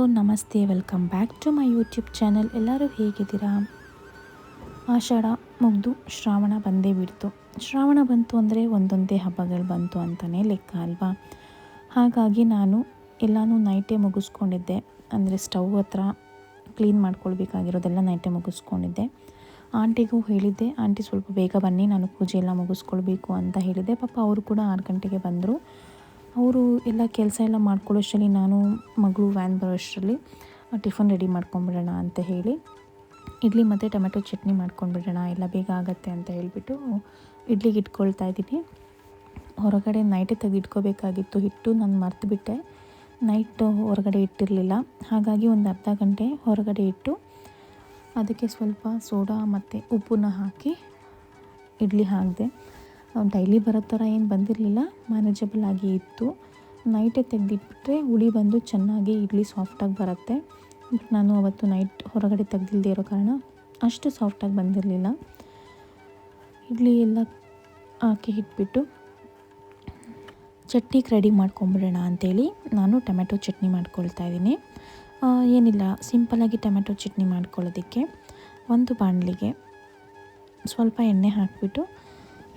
Hello, ನಮಸ್ತೆ. Welcome back to my YouTube channel. ಎಲ್ಲರೂ ಹೇಗಿದ್ದೀರಾ? ಆಷಾಢ ಮುಗ್ದು ಶ್ರಾವಣ ಬಂದೇ ಬಿಡ್ತು. ಶ್ರಾವಣ ಬಂತು ಅಂದರೆ ಒಂದೊಂದೇ ಹಬ್ಬಗಳು ಬಂತು ಅಂತಲೇ ಲೆಕ್ಕ ಅಲ್ವಾ? ಹಾಗಾಗಿ ನಾನು ಎಲ್ಲನೂ ನೈಟೇ ಮುಗಿಸ್ಕೊಂಡಿದ್ದೆ. ಅಂದರೆ ಸ್ಟವ್ ಹತ್ರ ಕ್ಲೀನ್ ಮಾಡ್ಕೊಳ್ಬೇಕಾಗಿರೋದೆಲ್ಲ ನೈಟೇ ಮುಗಿಸ್ಕೊಂಡಿದ್ದೆ. ಆಂಟಿಗೂ ಹೇಳಿದ್ದೆ, ಆಂಟಿ, ಸ್ವಲ್ಪ ಬೇಗ ಬನ್ನಿ. ನಾನು ಪೂಜೆ ಎಲ್ಲ ಮುಗಿಸ್ಕೊಳ್ಬೇಕು ಅಂತ ಹೇಳಿದೆ ಪಾಪ ಅವರು ಕೂಡ ಆರು ಗಂಟೆಗೆ ಬಂದರು. ಅವರು ಎಲ್ಲ ಕೆಲಸ ಎಲ್ಲ ಮಾಡ್ಕೊಳ್ಳೋಷ್ಟರಲ್ಲಿ ನಾನು ಮಗಳು ವ್ಯಾನ್ ಬರೋಷ್ಟರಲ್ಲಿ ಟಿಫನ್ ರೆಡಿ ಮಾಡ್ಕೊಂಡ್ಬಿಡೋಣ ಅಂತ ಹೇಳಿ, ಇಡ್ಲಿ ಮತ್ತು ಟೊಮೆಟೊ ಚಟ್ನಿ ಮಾಡ್ಕೊಂಡ್ಬಿಡೋಣ ಎಲ್ಲ ಬೇಗ ಆಗುತ್ತೆ ಅಂತ ಹೇಳಿಬಿಟ್ಟು ಇಡ್ಲಿಗೆ ಇಟ್ಕೊಳ್ತಾ ಇದ್ದೀನಿ. ಹೊರಗಡೆ ನೈಟೇ ತೆಗೆದಿಟ್ಕೋಬೇಕಾಗಿತ್ತು ಹಿಟ್ಟು ನಾನು ಮರ್ತುಬಿಟ್ಟೆ ನೈಟ್ ಹೊರಗಡೆ ಇಟ್ಟಿರಲಿಲ್ಲ. ಹಾಗಾಗಿ ಒಂದು ಅರ್ಧ ಗಂಟೆ ಹೊರಗಡೆ ಇಟ್ಟು ಅದಕ್ಕೆ ಸ್ವಲ್ಪ ಸೋಡಾ ಮತ್ತು ಉಪ್ಪನ್ನ ಹಾಕಿ ಇಡ್ಲಿ ಹಾಕಿದೆ. ಡೈಲಿ ಬರೋ ಥರ ಏನು ಬಂದಿರಲಿಲ್ಲ. ಮ್ಯಾನೇಜಬಲ್ ಆಗಿ ಇತ್ತು. ನೈಟೇ ತೆಗೆದಿಟ್ಬಿಟ್ರೆ ಹುಳಿ ಬಂದು ಚೆನ್ನಾಗಿ ಇಡ್ಲಿ ಸಾಫ್ಟಾಗಿ ಬರುತ್ತೆ. ಬಟ್ ನಾನು ಅವತ್ತು ನೈಟ್ ಹೊರಗಡೆ ತೆಗ್ದಿಲ್ದೇ ಇರೋ ಕಾರಣ ಅಷ್ಟು ಸಾಫ್ಟಾಗಿ ಬಂದಿರಲಿಲ್ಲ. ಇಡ್ಲಿ ಎಲ್ಲ ಹಾಕಿ ಇಟ್ಬಿಟ್ಟು ಚಟ್ನಿಗೆ ರೆಡಿ ಮಾಡ್ಕೊಂಬಿಡೋಣ ಅಂಥೇಳಿ ನಾನು ಟೊಮೆಟೊ ಚಟ್ನಿ ಮಾಡ್ಕೊಳ್ತಾ ಇದ್ದೀನಿ. ಏನಿಲ್ಲ ಸಿಂಪಲಾಗಿ ಟೊಮೆಟೊ ಚಟ್ನಿ ಮಾಡ್ಕೊಳ್ಳೋದಕ್ಕೆ ಒಂದು ಬಾಣಲಿಗೆ ಸ್ವಲ್ಪ ಎಣ್ಣೆ ಹಾಕಿಬಿಟ್ಟು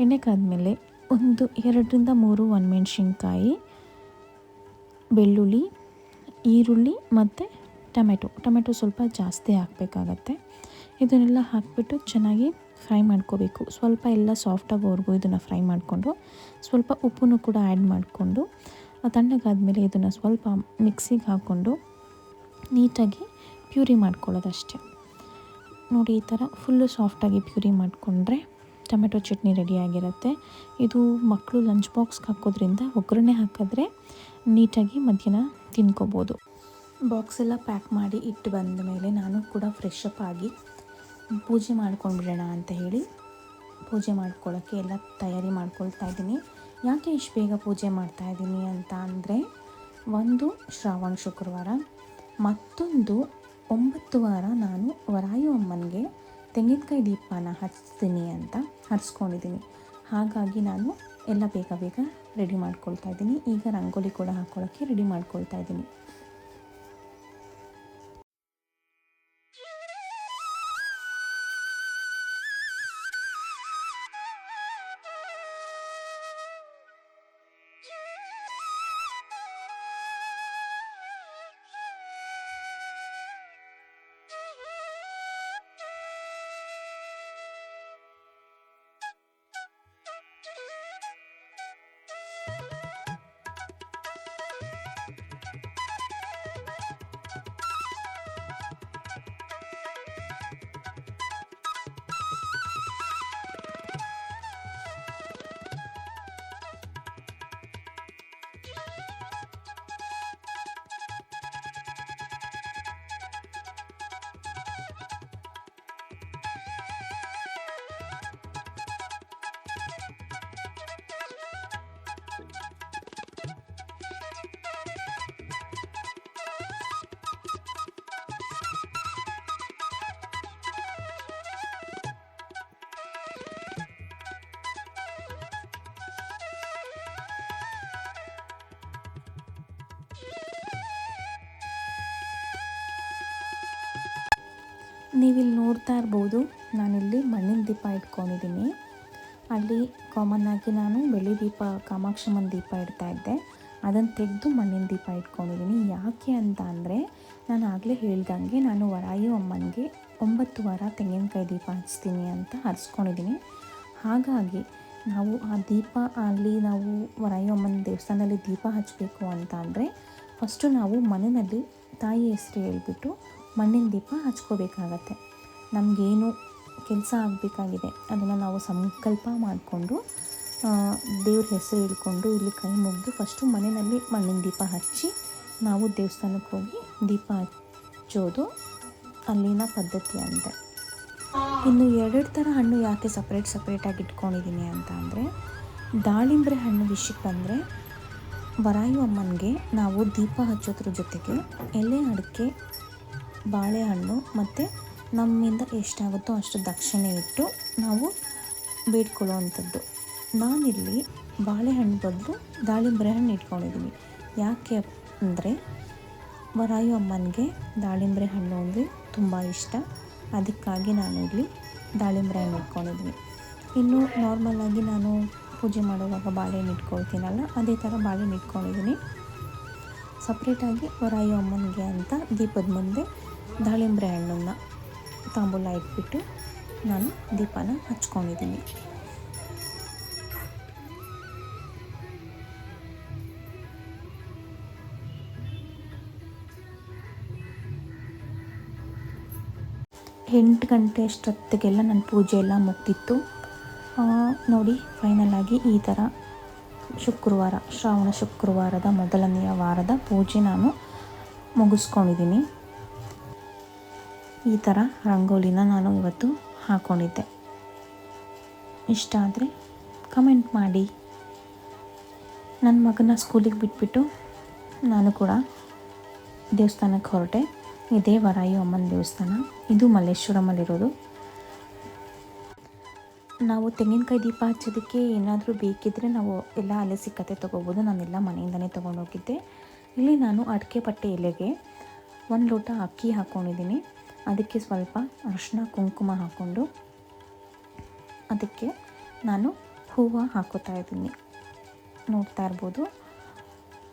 ಎಣ್ಣೆ ಕಾದ್ಮೇಲೆ ಒಂದು ಎರಡರಿಂದ ಮೂರು ಒಣಮೆಣ್ಸಿನ್ಕಾಯಿ, ಬೆಳ್ಳುಳ್ಳಿ, ಈರುಳ್ಳಿ ಮತ್ತು ಟೊಮೆಟೊ. ಟೊಮೆಟೊ ಸ್ವಲ್ಪ ಜಾಸ್ತಿ ಹಾಕಬೇಕಾಗತ್ತೆ. ಇದನ್ನೆಲ್ಲ ಹಾಕಿಬಿಟ್ಟು ಚೆನ್ನಾಗಿ ಫ್ರೈ ಮಾಡ್ಕೋಬೇಕು. ಸ್ವಲ್ಪ ಎಲ್ಲ ಸಾಫ್ಟಾಗೋವರೆಗೂ ಇದನ್ನು ಫ್ರೈ ಮಾಡಿಕೊಂಡು ಸ್ವಲ್ಪ ಉಪ್ಪನ್ನು ಕೂಡ ಆ್ಯಡ್ ಮಾಡಿಕೊಂಡು ತಣ್ಣಗಾದ್ಮೇಲೆ ಇದನ್ನು ಸ್ವಲ್ಪ ಮಿಕ್ಸಿಗೆ ಹಾಕ್ಕೊಂಡು ನೀಟಾಗಿ ಪ್ಯೂರಿ ಮಾಡ್ಕೊಳ್ಳೋದಷ್ಟೇ. ನೋಡಿ, ಈ ಥರ ಫುಲ್ಲು ಸಾಫ್ಟಾಗಿ ಪ್ಯೂರಿ ಮಾಡಿಕೊಂಡ್ರೆ ಟೊಮೆಟೊ ಚಟ್ನಿ ರೆಡಿಯಾಗಿರುತ್ತೆ ಇದು ಮಕ್ಕಳು ಲಂಚ್ ಬಾಕ್ಸ್ಗೆ ಹಾಕೋದ್ರಿಂದ ಒಗ್ಗರಣೆ ಹಾಕಿದ್ರೆ ನೀಟಾಗಿ ಮಧ್ಯಾಹ್ನ ತಿನ್ಕೋಬೋದು. ಬಾಕ್ಸ್ ಎಲ್ಲ ಪ್ಯಾಕ್ ಮಾಡಿ ಇಟ್ಟು ಬಂದ ಮೇಲೆ ನಾನು ಕೂಡ ಫ್ರೆಶ್ ಅಪ್ ಆಗಿ ಪೂಜೆ ಮಾಡ್ಕೊಂಡ್ಬಿಡೋಣ ಅಂತ ಹೇಳಿ ಪೂಜೆ ಮಾಡ್ಕೊಳ್ಳೋಕ್ಕೆ ಎಲ್ಲ ತಯಾರಿ ಮಾಡ್ಕೊಳ್ತಾ ಇದ್ದೀನಿ. ಯಾಕೆ ಇಷ್ಟು ಬೇಗ ಪೂಜೆ ಮಾಡ್ತಾ ಇದ್ದೀನಿ ಅಂತ ಅಂದರೆ ಒಂದು ಶ್ರಾವಣ ಶುಕ್ರವಾರ ಮತ್ತೊಂದು ಒಂಬತ್ತು ವಾರ ನಾನು ವರಾಯು ಅಮ್ಮನಿಗೆ ತೆಂಗಿನಕಾಯಿ ದೀಪನ ಹಚ್ತೀನಿ ಅಂತ ಹರಿಸ್ಕೊಂಡಿದ್ದೀನಿ ಹಾಗಾಗಿ ನಾನು ಎಲ್ಲ ಬೇಗ ಬೇಗ ರೆಡಿ ಮಾಡ್ಕೊಳ್ತಾ ಇದ್ದೀನಿ. ಈಗ ರಂಗೋಲಿ ಕೂಡ ಹಾಕ್ಕೊಳ್ಳೋಕ್ಕೆ ರೆಡಿ ಮಾಡ್ಕೊಳ್ತಾ ಇದ್ದೀನಿ. ನೀವಿಲ್ಲಿ ನೋಡ್ತಾ ಇರ್ಬೋದು, ನಾನಿಲ್ಲಿ ಮಣ್ಣಿನ ದೀಪ ಇಟ್ಕೊಂಡಿದ್ದೀನಿ. ಅಲ್ಲಿ ಕಾಮನ್ ಆಗಿ ನಾನು ಬೆಳ್ಳಿ ದೀಪ, ಕಾಮಾಕ್ಷಮ್ಮನ ದೀಪ ಇಡ್ತಾ ಇದ್ದೆ. ಅದನ್ನು ತೆಗೆದು ಮಣ್ಣಿನ ದೀಪ ಇಟ್ಕೊಂಡಿದ್ದೀನಿ. ಯಾಕೆ ಅಂತ ಅಂದರೆ, ನಾನು ಆಗಲೇ ಹೇಳ್ದಂಗೆ ನಾನು ವರಾಯು ಅಮ್ಮನಿಗೆ ಒಂಬತ್ತು ವಾರ ತೆಂಗಿನಕಾಯಿ ದೀಪ ಹಚ್ತೀನಿ ಅಂತ ಹರಿಸ್ಕೊಂಡಿದ್ದೀನಿ. ಹಾಗಾಗಿ ನಾವು ಆ ದೀಪ ಅಲ್ಲಿ ನಾವು ವರಾಯು ಅಮ್ಮನ ದೇವಸ್ಥಾನದಲ್ಲಿ ದೀಪ ಹಚ್ಚಬೇಕು ಅಂತ ಅಂದರೆ ಫಸ್ಟು ನಾವು ಮನೆಯಲ್ಲಿ ತಾಯಿ ಹೆಸರು ಹೇಳ್ಬಿಟ್ಟು ಮಣ್ಣಿನ ದೀಪ ಹಚ್ಕೋಬೇಕಾಗತ್ತೆ. ನಮಗೇನು ಕೆಲಸ ಆಗಬೇಕಾಗಿದೆ, ಅದನ್ನು ನಾವು ಸಂಕಲ್ಪ ಮಾಡಿಕೊಂಡು ದೇವ್ರ ಹೆಸರು ಹೇಳ್ಕೊಂಡು ಇಲ್ಲಿ ಕೈ ಮುಗಿದು ಫಸ್ಟು ಮನೆಯಲ್ಲಿ ಮಣ್ಣಿನ ದೀಪ ಹಚ್ಚಿ, ನಾವು ದೇವಸ್ಥಾನಕ್ಕೆ ಹೋಗಿ ದೀಪ ಹಚ್ಚೋದು ಅಲ್ಲಿನ ಪದ್ಧತಿ ಅಂತೆ. ಇನ್ನು ಎರಡೆರಡು ಥರ ಹಣ್ಣು ಯಾಕೆ ಸಪ್ರೇಟ್ ಸಪ್ರೇಟಾಗಿ ಇಟ್ಕೊಂಡಿದ್ದೀನಿ ಅಂತ ಅಂದರೆ, ದಾಳಿಂಬ್ರೆ ಹಣ್ಣು ವಿಷಯಕ್ಕೆ ಬಂದರೆ, ವರಾಯು ಅಮ್ಮನಿಗೆ ನಾವು ದೀಪ ಹಚ್ಚೋದ್ರ ಜೊತೆಗೆ ಎಲೆ ಅಡಿಕೆ ಬಾಳೆಹಣ್ಣು ಮತ್ತು ನಮ್ಮಿಂದ ಎಷ್ಟಾಗುತ್ತೋ ಅಷ್ಟು ದಕ್ಷಿಣೆ ಇಟ್ಟು ನಾವು ಬೇಡ್ಕೊಳ್ಳೋ ಅಂಥದ್ದು ನಾನಿಲ್ಲಿ ಬಾಳೆಹಣ್ಣು ಬದಲು ದಾಳಿಂಬೆ ಹಣ್ಣು ಇಟ್ಕೊಂಡಿದ್ದೀನಿ. ಯಾಕೆ ಅಂದರೆ ವರಾಯು ಅಮ್ಮನಿಗೆ ದಾಳಿಂಬೆ ಹಣ್ಣು ಅಂದರೆ ತುಂಬ ಇಷ್ಟ. ಅದಕ್ಕಾಗಿ ನಾನು ಇಲ್ಲಿ ದಾಳಿಂಬೆ ಹಣ್ಣು ಇಟ್ಕೊಂಡಿದ್ದೀನಿ. ಇನ್ನು ನಾರ್ಮಲಾಗಿ ನಾನು ಪೂಜೆ ಮಾಡುವಾಗ ಬಾಳೆಹಣ್ಣು ಇಟ್ಕೊಳ್ತೀನಲ್ಲ, ಅದೇ ಥರ ಬಾಳೆಹಣ್ಣು ಇಟ್ಕೊಂಡಿದ್ದೀನಿ. ಸಪ್ರೇಟಾಗಿ ವರಾಯು ಅಮ್ಮನಿಗೆ ಅಂತ ದೀಪದ ಮುಂದೆ ದಾಳಿಂಬೆ ಹಣ್ಣನ್ನು ತಾಂಬೂಲ ಇಟ್ಬಿಟ್ಟು ನಾನು ದೀಪನ ಹಚ್ಕೊಂಡಿದ್ದೀನಿ. ಎಂಟು ಗಂಟೆ ಅಷ್ಟೊತ್ತಿಗೆಲ್ಲ ನನ್ನ ಪೂಜೆ ಎಲ್ಲ ಮುಗ್ದಿತ್ತು. ನೋಡಿ ಫೈನಲ್ ಆಗಿ ಈ ಥರ ಶುಕ್ರವಾರ, ಶ್ರಾವಣ ಶುಕ್ರವಾರದ ಮೊದಲನೆಯ ವಾರದ ಪೂಜೆ ನಾನು ಮುಗಿಸ್ಕೊಂಡಿದ್ದೀನಿ. ಈ ಥರ ರಂಗೋಲಿನ ನಾನು ಇವತ್ತು ಹಾಕ್ಕೊಂಡಿದ್ದೆ ಇಷ್ಟ ಆದರೆ ಕಮೆಂಟ್ ಮಾಡಿ. ನನ್ನ ಮಗನ ಸ್ಕೂಲಿಗೆ ಬಿಟ್ಬಿಟ್ಟು ನಾನು ಕೂಡ ದೇವಸ್ಥಾನಕ್ಕೆ ಹೊರಟೆ. ಇದೇ ವರಾಯು ಅಮ್ಮನ ದೇವಸ್ಥಾನ. ಇದು ಮಲ್ಲೇಶ್ವರಮಲ್ಲಿರೋದು. ನಾವು ತೆಂಗಿನಕಾಯಿ ದೀಪ ಹಚ್ಚೋದಕ್ಕೆ ಏನಾದರೂ ಬೇಕಿದ್ದರೆ ನಾವು ಎಲ್ಲ ಅಲ್ಲೇ ಸಿಕ್ಕತ್ತೆ ತೊಗೋಬೋದು. ನಾನೆಲ್ಲ ಮನೆಯಿಂದನೇ ತೊಗೊಂಡೋಗಿದ್ದೆ. ಇಲ್ಲಿ ನಾನು ಅಡಿಕೆ ಪಟ್ಟೆ ಎಲೆಗೆ ಒಂದು ಲೋಟ ಅಕ್ಕಿ ಹಾಕ್ಕೊಂಡಿದ್ದೀನಿ ಅದಕ್ಕೆ ಸ್ವಲ್ಪ ಅರಿಶಿನ ಕುಂಕುಮ ಹಾಕ್ಕೊಂಡು ಅದಕ್ಕೆ ನಾನು ಹೂವು ಹಾಕೋತಾ ಇದ್ದೀನಿ. ನೋಡ್ತಾ ಇರ್ಬೋದು.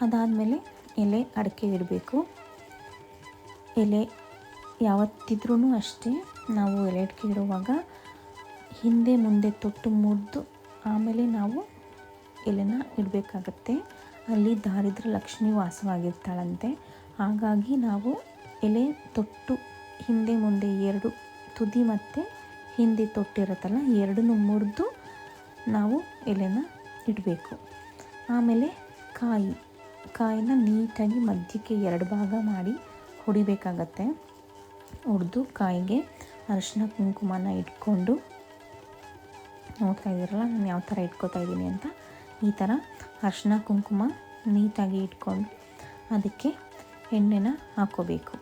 ಅದಾದಮೇಲೆ ಎಲೆ ಅಡಿಕೆ ಇಡಬೇಕು. ಎಲೆ ಯಾವತ್ತಿದ್ರೂ ಅಷ್ಟೇ, ನಾವು ಎಲೆ ಅಡಿಕೆ ಇಡುವಾಗ ಹಿಂದೆ ಮುಂದೆ ತೊಟ್ಟು ಮುರಿದು ಆಮೇಲೆ ನಾವು ಎಲೆನ ಇಡಬೇಕಾಗತ್ತೆ. ಅಲ್ಲಿ ದಾರಿದ್ರ ಲಕ್ಷ್ಮಿ ವಾಸವಾಗಿರ್ತಾಳಂತೆ. ಹಾಗಾಗಿ ನಾವು ಎಲೆ ತೊಟ್ಟು ಹಿಂದೆ ಮುಂದೆ ಎರಡು ತುದಿ ಮತ್ತು ಹಿಂದೆ ತೊಟ್ಟಿರುತ್ತಲ್ಲ ಎರಡನ್ನೂ ಮುರಿದು ನಾವು ಎಲೆನ ಇಡಬೇಕು. ಆಮೇಲೆ ಕಾಯಿ, ಕಾಯಿನ ನೀಟಾಗಿ ಮಧ್ಯಕ್ಕೆ ಎರಡು ಭಾಗ ಮಾಡಿ ಹೊಡಿಬೇಕಾಗತ್ತೆ ಹೊಡೆದು ಕಾಯಿಗೆ ಅರಿಶಿನ ಕುಂಕುಮನ ಇಟ್ಕೊಂಡು ನೋಡ್ತಾ ಇದ್ದೀರಲ್ಲ, ನಾನು ಯಾವ ಥರ ಇಟ್ಕೋತಾ ಇದ್ದೀನಿ ಅಂತ. ಈ ಥರ ಅರಿಶಿನ ಕುಂಕುಮ ನೀಟಾಗಿ ಇಟ್ಕೊಂಡು ಅದಕ್ಕೆ ಎಣ್ಣೆನ ಹಾಕೋಬೇಕು.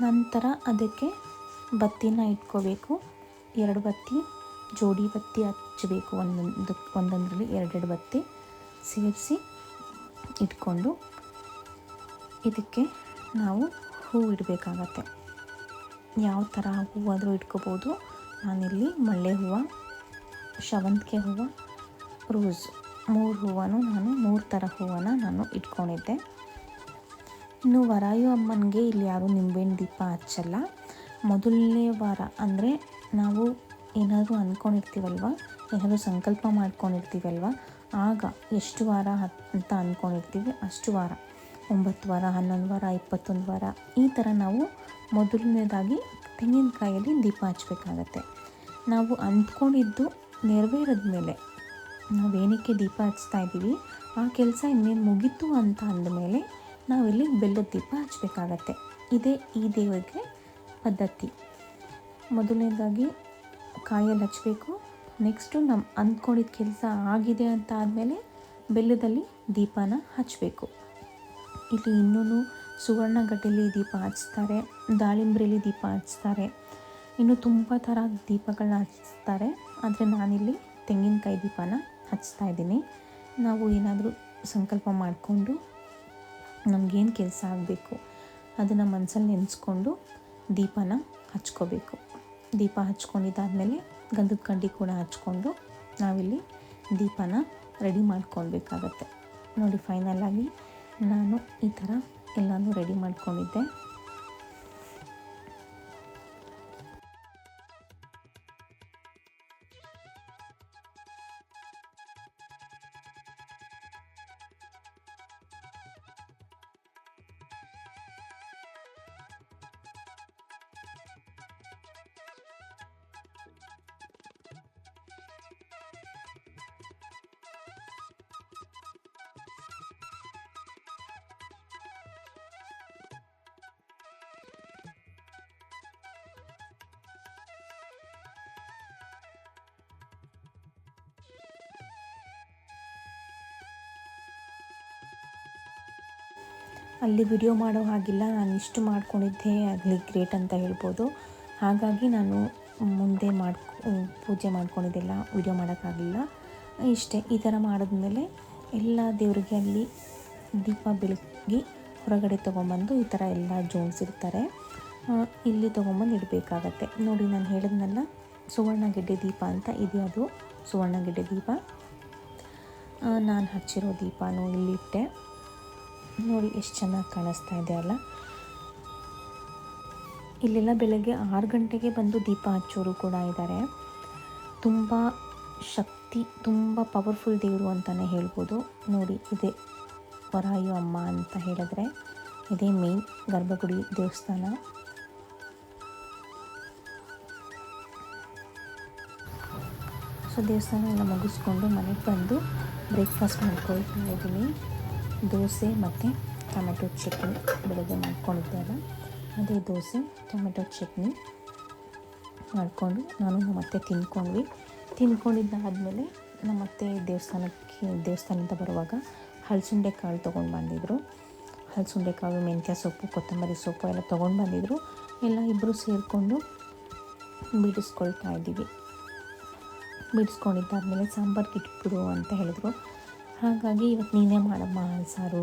ನಂತರ ಅದಕ್ಕೆ ಬತ್ತಿನ ಇಟ್ಕೋಬೇಕು. ಎರಡು ಬತ್ತಿ, ಜೋಡಿ ಬತ್ತಿ ಹಚ್ಚಬೇಕು. ಒಂದೊಂದು, ಒಂದೊಂದರಲ್ಲಿ ಎರಡೆರಡು ಬತ್ತಿ ಸೇರಿಸಿ ಇಟ್ಕೊಂಡು ಇದಕ್ಕೆ ನಾವು ಹೂ ಇಡಬೇಕಾಗತ್ತೆ. ಯಾವ ಥರ ಹೂವಾದರೂ ಇಟ್ಕೋಬೋದು. ನಾನಿಲ್ಲಿ ಮಳ್ಳೆ ಹೂವು, ಶವಂತಿಗೆ ಹೂವು, ರೋಸ್ ಮೂರು ಹೂವನ್ನು ನಾನು, ಮೂರು ಥರ ಹೂವನ್ನು ನಾನು ಇಟ್ಕೊಂಡಿದ್ದೆ. ಇನ್ನು ವರಾಯು ಅಮ್ಮನಿಗೆ ಇಲ್ಲಿ ಯಾರೂ ನಿಂಬೆಹಣ್ಣು ದೀಪ ಹಚ್ಚಲ್ಲ. ಮೊದಲನೇ ವಾರ ಅಂದರೆ ನಾವು ಏನಾದರೂ ಅಂದ್ಕೊಂಡಿರ್ತೀವಲ್ವ ಏನಾದರೂ ಸಂಕಲ್ಪ ಮಾಡ್ಕೊಂಡಿರ್ತೀವಲ್ವ? ಆಗ ಎಷ್ಟು ವಾರ ಅಂತ ಅಂದ್ಕೊಂಡಿರ್ತೀವಿ ಅಷ್ಟು ವಾರ. ಒಂಬತ್ತು ವಾರ, ಹನ್ನೊಂದು ವಾರ, ಇಪ್ಪತ್ತೊಂದು ವಾರ. ಈ ಥರ ನಾವು ಮೊದಲನೇದಾಗಿ ತೆಂಗಿನಕಾಯಲ್ಲಿ ದೀಪ ಹಚ್ಚಬೇಕಾಗತ್ತೆ. ನಾವು ಅಂದ್ಕೊಂಡಿದ್ದು ನೆರವೇರಿದ ಮೇಲೆ ನಾವು ಏನಕ್ಕೆ ದೀಪ ಹಚ್ತಾ ಇದ್ದೀವಿ, ಆ ಕೆಲಸ ಇನ್ನೇನು ಮುಗೀತು ಅಂತ ಅಂದಮೇಲೆ ನಾವಿಲ್ಲಿ ಬೆಲ್ಲದ ದೀಪ ಹಚ್ಚಬೇಕಾಗತ್ತೆ ಇದೇ ಈ ದೇವರಿಗೆ ಪದ್ಧತಿ. ಮೊದಲನೇದಾಗಿ ಕಾಯಲ್ಲಿ ಹಚ್ಚಬೇಕು ನೆಕ್ಸ್ಟು ನಮ್ಮ ಅಂದ್ಕೊಂಡಿದ್ದ ಕೆಲಸ ಆಗಿದೆ ಅಂತ ಆದಮೇಲೆ ಬೆಲ್ಲದಲ್ಲಿ ದೀಪನ ಹಚ್ಚಬೇಕು ಇಲ್ಲಿ ಇನ್ನೂ ಸುವರ್ಣಗಡ್ಡೆಯಲ್ಲಿ ದೀಪ ಹಚ್ತಾರೆ, ದಾಳಿಂಬ್ರೆಲಿ ದೀಪ ಹಚ್ತಾರೆ. ಇನ್ನು ತುಂಬ ಥರ ದೀಪಗಳನ್ನ ಹಚ್ತಾರೆ. ಆದರೆ ನಾನಿಲ್ಲಿ ತೆಂಗಿನಕಾಯಿ ದೀಪನ ಹಚ್ತಾ ಇದ್ದೀನಿ. ನಾವು ಏನಾದರೂ ಸಂಕಲ್ಪ ಮಾಡಿಕೊಂಡು ನಮಗೇನು ಕೆಲಸ ಆಗಬೇಕು? ಅದನ್ನು ಮನಸ್ಸಲ್ಲಿ ನೆನೆಸ್ಕೊಂಡು ದೀಪನ ಹಚ್ಕೋಬೇಕು. ದೀಪ ಹಚ್ಕೊಂಡಿದ್ದಾದಮೇಲೆ ಗಂಧದ ಕಂಡಿ ಕೂಡ ಹಚ್ಕೊಂಡು ನಾವಿಲ್ಲಿ ದೀಪನ ರೆಡಿ ಮಾಡ್ಕೊಳ್ಬೇಕಾಗತ್ತೆ. ನೋಡಿ ಫೈನಲ್ ಆಗಿ ನಾನು ಈ ಥರ ಎಲ್ಲನೂ ರೆಡಿ ಮಾಡ್ಕೊಂಡಿದ್ದೆ. ಅಲ್ಲಿ ವಿಡಿಯೋ ಮಾಡೋ ಹಾಗಿಲ್ಲ. ನಾನು ಇಷ್ಟು ಮಾಡ್ಕೊಂಡಿದ್ದೆ, ಅಲ್ಲಿ ಗ್ರೇಟ್ ಅಂತ ಹೇಳ್ಬೋದು. ಹಾಗಾಗಿ ನಾನು ಮುಂದೆ ಮಾಡ್ಕೊ ಪೂಜೆ ಮಾಡ್ಕೊಂಡಿದ್ದೆಲ್ಲ ವಿಡಿಯೋ ಮಾಡೋಕ್ಕಾಗಲಿಲ್ಲ ಇಷ್ಟೇ, ಈ ಥರ ಮಾಡಿದ್ಮೇಲೆ ಎಲ್ಲ ದೇವರಿಗೆ ಅಲ್ಲಿ ದೀಪ ಬೆಳಗಿ ಹೊರಗಡೆ ತೊಗೊಂಬಂದು ಈ ಥರ ಎಲ್ಲ ಜೋನ್ಸ್ ಇರ್ತಾರೆ ಇಲ್ಲಿ ತೊಗೊಂಬಂದು ಇಡಬೇಕಾಗತ್ತೆ. ನೋಡಿ, ನಾನು ಹೇಳಿದ್ನಲ್ಲ ಸುವರ್ಣಗೆಡ್ಡೆ ದೀಪ ಅಂತ ಇದೆ ಅದು ಸುವರ್ಣಗೆಡ್ಡೆ ದೀಪ. ನಾನು ಹಚ್ಚಿರೋ ದೀಪನೂ ಇಲ್ಲಿಟ್ಟೆ. ನೋಡಿ, ಎಷ್ಟು ಚೆನ್ನಾಗಿ ಕಾಣಿಸ್ತಾ ಇದೆ ಅಲ್ಲ? ಇಲ್ಲೆಲ್ಲ ಬೆಳಗ್ಗೆ ಆರು ಗಂಟೆಗೆ ಬಂದು ದೀಪ ಹಚ್ಚೋರು ಕೂಡ ಇದ್ದಾರೆ ತುಂಬ ಶಕ್ತಿ, ತುಂಬ ಪವರ್ಫುಲ್ ದೇವರು ಅಂತಲೇ ಹೇಳ್ಬೋದು. ನೋಡಿ, ಇದೆ ವರಾಯು ಅಮ್ಮ ಅಂತ ಹೇಳಿದ್ರೆ, ಇದೇ ಮೇನ್ ಗರ್ಭಗುಡಿ ದೇವಸ್ಥಾನ. ಸೊ, ದೇವಸ್ಥಾನ ಎಲ್ಲ ಮುಗಿಸ್ಕೊಂಡು ಮನೆಗೆ ಬಂದು ಬ್ರೇಕ್ಫಾಸ್ಟ್ ಮಾಡ್ಕೊಳ್ತಾ ಇದ್ದೀನಿ. ದೋಸೆ ಮತ್ತು ಟೊಮೆಟೊ ಚಟ್ನಿ ಬೆಳಗ್ಗೆ ಮಾಡ್ಕೊಂಡಿದ್ದೆಲ್ಲ ಅದೇ ದೋಸೆ, ಟೊಮೆಟೊ ಚಟ್ನಿ ಮಾಡಿಕೊಂಡು ನಾನು ನಮ್ಮ ತಿಂದ್ಕೊಂಡ್ವಿ ತಿಂದ್ಕೊಂಡಿದ್ದಾದಮೇಲೆ ನಮ್ಮ ಅತ್ತೆ ದೇವಸ್ಥಾನಕ್ಕೆ, ದೇವಸ್ಥಾನದಿಂದ ಬರುವಾಗ ಹಲಸುಂಡೆ ಕಾಳು ತೊಗೊಂಡು ಬಂದಿದ್ದರು ಹಲಸುಂಡೆ ಕಾಳು, ಮೆಂತ್ಯ ಸೊಪ್ಪು, ಕೊತ್ತಂಬರಿ ಸೊಪ್ಪು ಎಲ್ಲ ತೊಗೊಂಡು ಬಂದಿದ್ದರು ಎಲ್ಲ ಇಬ್ಬರು ಸೇರಿಕೊಂಡು ಬಿಡಿಸ್ಕೊಳ್ತಾ ಇದ್ದೀವಿ. ಬಿಡಿಸ್ಕೊಂಡಿದ್ದಾದಮೇಲೆ ಸಾಂಬಾರ್ಗೆ ಇಟ್ಬಿಡು ಅಂತ ಹೇಳಿದ್ರು. ಹಾಗಾಗಿ ಇವತ್ತು ನೀನೇ ಮಾಡಮ್ಮ ಹಾಲು ಸಾರು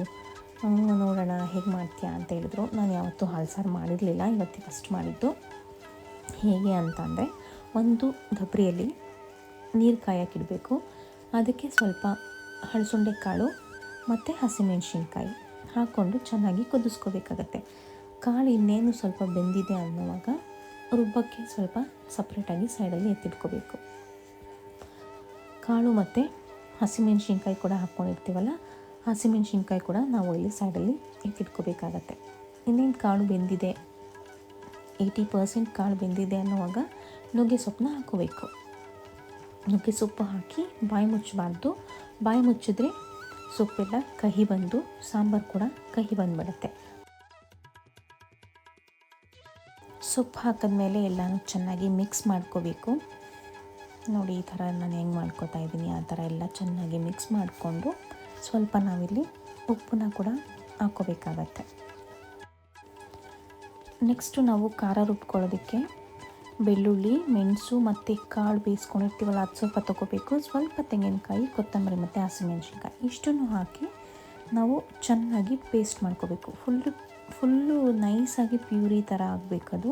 ನೋಡೋಣ ಹೇಗೆ ಮಾಡ್ತೀಯಾ ಅಂತ ಹೇಳಿದ್ರು. ನಾನು ಯಾವತ್ತೂ ಹಾಲು ಸಾರು ಮಾಡಿರಲಿಲ್ಲ. ಇವತ್ತು ಫಸ್ಟ್ ಮಾಡಿದ್ದು. ಹೇಗೆ ಅಂತಂದರೆ ಒಂದು ದಬ್ರಿಯಲ್ಲಿ ನೀರು ಕಾಯಕ್ಕಿಡಬೇಕು. ಅದಕ್ಕೆ ಸ್ವಲ್ಪ ಹಳಸುಂಡೆ ಕಾಳು ಮತ್ತು ಹಸಿಮೆಣಸಿನ್ಕಾಯಿ ಹಾಕ್ಕೊಂಡು ಚೆನ್ನಾಗಿ ಕುದಿಸ್ಕೋಬೇಕಾಗತ್ತೆ. ಕಾಳು ಇನ್ನೇನು ಸ್ವಲ್ಪ ಬೆಂದಿದೆ ಅನ್ನುವಾಗ ರುಬ್ಬಕ್ಕೆ ಸ್ವಲ್ಪ ಸಪ್ರೇಟಾಗಿ ಸೈಡಲ್ಲಿ ಎತ್ತಿಟ್ಕೋಬೇಕು. ಕಾಳು ಮತ್ತು ಹಸಿಮೆಣ್ಸಿನ್ಕಾಯಿ ಕೂಡ ಹಾಕ್ಕೊಂಡಿರ್ತೀವಲ್ಲ ಹಸಿಮೆಣ್ಸಿನ್ಕಾಯಿ ಕೂಡ ನಾವು ಇಲ್ಲಿ ಸೈಡಲ್ಲಿ ಎತ್ತಿಟ್ಕೋಬೇಕಾಗತ್ತೆ ಇನ್ನೇನು ಕಾಳು ಬೆಂದಿದೆ? ಏಯ್ಟಿ ಪರ್ಸೆಂಟ್ ಕಾಳು ಬೆಂದಿದೆ ಅನ್ನುವಾಗ ನುಗ್ಗೆ ಸೊಪ್ಪನ್ನ ಹಾಕೋಬೇಕು ನುಗ್ಗೆ ಸೊಪ್ಪು ಹಾಕಿ ಬಾಯಿ ಮುಚ್ಚಬಾರ್ದು. ಬಾಯಿ ಮುಚ್ಚಿದ್ರೆ ಸೊಪ್ಪೆಲ್ಲ ಕಹಿ ಬಂದು, ಸಾಂಬಾರು ಕೂಡ ಕಹಿ ಬಂದುಬಿಡುತ್ತೆ. ಸೊಪ್ಪು ಹಾಕಿದ್ಮೇಲೆ ಎಲ್ಲನೂ ಚೆನ್ನಾಗಿ ಮಿಕ್ಸ್ ಮಾಡ್ಕೋಬೇಕು. ನೋಡಿ, ಈ ಥರ ನಾನು ಹೆಂಗೆ ಮಾಡ್ಕೋತಾ ಇದ್ದೀನಿ, ಆ ಥರ ಎಲ್ಲ ಚೆನ್ನಾಗಿ ಮಿಕ್ಸ್ ಮಾಡಿಕೊಂಡು ಸ್ವಲ್ಪ ನಾವಿಲ್ಲಿ ಉಪ್ಪನ್ನ ಕೂಡ ಹಾಕೋಬೇಕಾಗತ್ತೆ ನೆಕ್ಸ್ಟು ನಾವು ಖಾರ ರುಬ್ಕೊಳ್ಳೋದಕ್ಕೆ ಬೆಳ್ಳುಳ್ಳಿ, ಮೆಣಸು ಮತ್ತು ಕಾಳು ಬೇಯಿಸ್ಕೊಂಡಿರ್ತೀವಲ್ಲ ಅದು ಸ್ವಲ್ಪ ತೊಗೋಬೇಕು. ಸ್ವಲ್ಪ ತೆಂಗಿನಕಾಯಿ, ಕೊತ್ತಂಬರಿ ಮತ್ತು ಹಸಿಮೆಣಸಿನ್ಕಾಯಿ, ಇಷ್ಟನ್ನು ಹಾಕಿ ನಾವು ಚೆನ್ನಾಗಿ ಪೇಸ್ಟ್ ಮಾಡ್ಕೋಬೇಕು. ಫುಲ್ಲು ಫುಲ್ಲು ನೈಸಾಗಿ ಪ್ಯೂರಿ ಥರ ಆಗಬೇಕದು.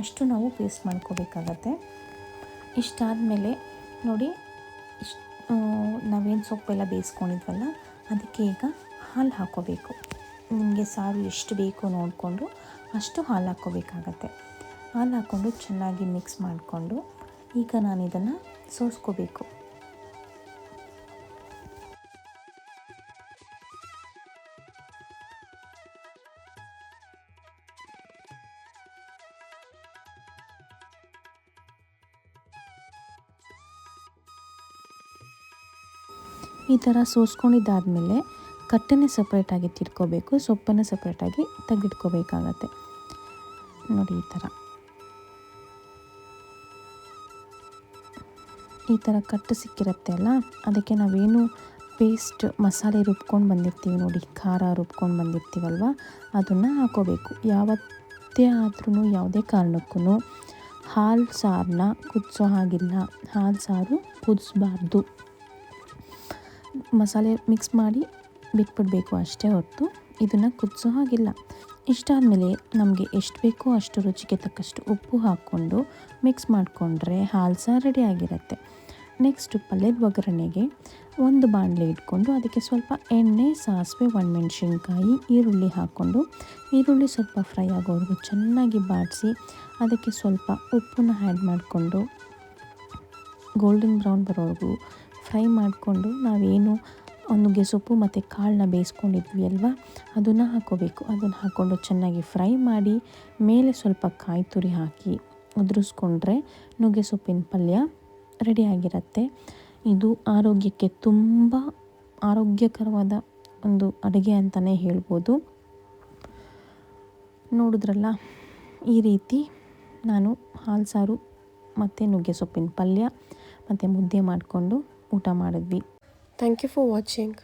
ಅಷ್ಟು ನಾವು ಪೇಸ್ಟ್ ಮಾಡ್ಕೋಬೇಕಾಗತ್ತೆ. ಇಷ್ಟಾದಮೇಲೆ ನೋಡಿ ಇಷ್ಟು ನಾವೇನು ಸೊಪ್ಪೆಲ್ಲ ಬೇಯಿಸ್ಕೊಂಡಿದ್ವಲ್ಲ, ಅದಕ್ಕೆ ಈಗ ಹಾಲು ಹಾಕೋಬೇಕು. ನಿಮಗೆ ಸಾರು ಎಷ್ಟು ಬೇಕು ನೋಡಿಕೊಂಡು ಅಷ್ಟು ಹಾಲು ಹಾಕ್ಕೋಬೇಕಾಗತ್ತೆ ಹಾಲು ಹಾಕ್ಕೊಂಡು ಚೆನ್ನಾಗಿ ಮಿಕ್ಸ್ ಮಾಡಿಕೊಂಡು ಈಗ ನಾನು ಇದನ್ನು ಸೋಸ್ಕೋಬೇಕು. ಈ ಥರ ಸೋಸ್ಕೊಂಡಿದ್ದಾದಮೇಲೆ ಕಟ್ಟನ್ನೇ ಸಪ್ರೇಟಾಗಿ ತಿರ್ಕೋಬೇಕು, ಸೊಪ್ಪನ್ನು ಸಪ್ರೇಟಾಗಿ ತೆಗೆದಿಟ್ಕೋಬೇಕಾಗತ್ತೆ ನೋಡಿ ಈ ಥರ. ಈ ಥರ ಕಟ್ಟು ಸಿಕ್ಕಿರುತ್ತೆ ಅಲ್ಲ? ಅದಕ್ಕೆ ನಾವೇನು ಪೇಸ್ಟ್ ಮಸಾಲೆ ರುಬ್ಕೊಂಡು ಬಂದಿರ್ತೀವಿ ನೋಡಿ, ಖಾರ ರುಬ್ಕೊಂಡು ಬಂದಿರ್ತೀವಲ್ವ? ಅದನ್ನು ಹಾಕೋಬೇಕು. ಯಾವತ್ತೇ ಆದ್ರೂ ಯಾವುದೇ ಕಾರಣಕ್ಕೂ ಹಾಲು ಸಾರನ್ನ ಕುದಿಸೋ ಹಾಗಿಲ್ಲ. ಹಾಲು ಸಾರು ಕುದಿಸ್ಬಾರ್ದು. ಮಸಾಲೆ ಮಿಕ್ಸ್ ಮಾಡಿ ಬಿಟ್ಬಿಡಬೇಕು ಅಷ್ಟೇ ಹೊರತು ಇದನ್ನು ಕುದಿಸೋ ಹಾಗಿಲ್ಲ. ಇಷ್ಟಾದಮೇಲೆ ನಮಗೆ ಎಷ್ಟು ಬೇಕೋ ಅಷ್ಟು ರುಚಿಗೆ ತಕ್ಕಷ್ಟು ಉಪ್ಪು ಹಾಕ್ಕೊಂಡು ಮಿಕ್ಸ್ ಮಾಡಿಕೊಂಡ್ರೆ ಹಾಲು ರೆಡಿ ಆಗಿರುತ್ತೆ. ನೆಕ್ಸ್ಟು ಪಲ್ಯದ ಒಗ್ಗರಣೆಗೆ ಒಂದು ಬಾಣಲೆ ಇಟ್ಕೊಂಡು ಅದಕ್ಕೆ ಸ್ವಲ್ಪ ಎಣ್ಣೆ, ಸಾಸಿವೆ, ಒಣಮೆಣ್ಸಿನ್ಕಾಯಿ, ಈರುಳ್ಳಿ ಹಾಕ್ಕೊಂಡು ಈರುಳ್ಳಿ ಸ್ವಲ್ಪ ಫ್ರೈ ಆಗೋವರೆಗೂ ಚೆನ್ನಾಗಿ ಬಾಡಿಸಿ ಅದಕ್ಕೆ ಸ್ವಲ್ಪ ಉಪ್ಪನ್ನ ಆ್ಯಡ್ ಮಾಡಿಕೊಂಡು ಗೋಲ್ಡನ್ ಬ್ರೌನ್ ಬರೋವರೆಗೂ ಫ್ರೈ ಮಾಡಿಕೊಂಡು ನಾವೇನು ನುಗ್ಗೆ ಸೊಪ್ಪು ಮತ್ತು ಕಾಳನ್ನ ಬೇಯಿಸ್ಕೊಂಡಿದ್ವಿ ಅಲ್ವಾ? ಅದನ್ನು ಹಾಕೋಬೇಕು. ಅದನ್ನು ಹಾಕ್ಕೊಂಡು ಚೆನ್ನಾಗಿ ಫ್ರೈ ಮಾಡಿ ಮೇಲೆ ಸ್ವಲ್ಪ ಕಾಯಿ ತುರಿ ಹಾಕಿ ಉದುರಿಸ್ಕೊಂಡ್ರೆ ನುಗ್ಗೆ ಸೊಪ್ಪಿನ ಪಲ್ಯ ರೆಡಿಯಾಗಿರುತ್ತೆ ಇದು ಆರೋಗ್ಯಕ್ಕೆ ತುಂಬ ಆರೋಗ್ಯಕರವಾದ ಒಂದು ಅಡುಗೆ ಅಂತಲೇ ಹೇಳ್ಬೋದು. ನೋಡಿದ್ರಲ್ಲ, ಈ ರೀತಿ ನಾನು ಹಾಲು ಸಾರು ಮತ್ತು ನುಗ್ಗೆ ಸೊಪ್ಪಿನ ಪಲ್ಯ ಮತ್ತು ಮುದ್ದೆ ಮಾಡಿಕೊಂಡು ಊಟ ಮಾಡಿದ್ವಿ. Thank you for watching